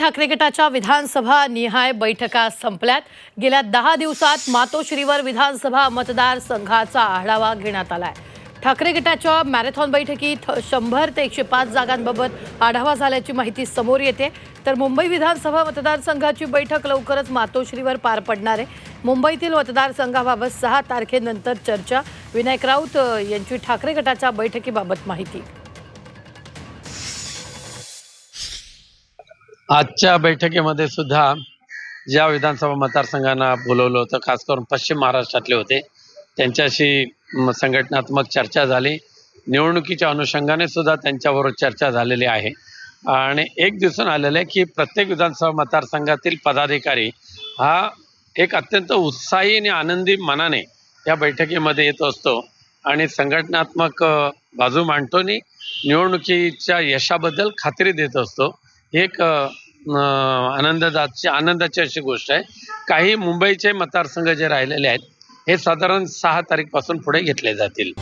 ठाकरे गटाच्या विधानसभा निहाय बैठका संपल्यात. गेल्या दहा दिवसात मातोश्रीवर विधानसभा मतदारसंघाचा आढावा घेण्यात आलाय. ठाकरे गटाच्या मॅरेथॉन बैठकीत शंभर ते एकशे पाच जागांबाबत आढावा झाल्याची माहिती समोर येते. तर मुंबई विधानसभा मतदारसंघाची बैठक लवकरच मातोश्रीवर पार पडणार आहे. मुंबईतील मतदारसंघाबाबत सहा तारखेनंतर चर्चा. विनायक राऊत यांची ठाकरे गटाच्या बैठकीबाबत माहिती. आजच्या बैठकीमध्ये सुद्धा ज्या विधानसभा मतदारसंघांना बोलवलं होतं खास करून पश्चिम महाराष्ट्रातले होते त्यांच्याशी संघटनात्मक चर्चा झाली. निवडणुकीच्या अनुषंगाने सुद्धा त्यांच्याबरोबर चर्चा झालेली आहे. आणि एक दिसून आलेलं आहे की प्रत्येक विधानसभा मतदारसंघातील पदाधिकारी हा एक अत्यंत उत्साही आणि आनंदी मनाने या बैठकीमध्ये येत असतो आणि संघटनात्मक बाजू मांडतो आणि निवडणुकीच्या यशाबद्दल खात्री देत असतो. एक आनंददाची आनंदाची अशी गोष्ट आहे. काही मुंबईचे मतदारसंघ जे राहिलेले आहेत हे साधारण सहा तारीखपासून पुढे घेतले जातील.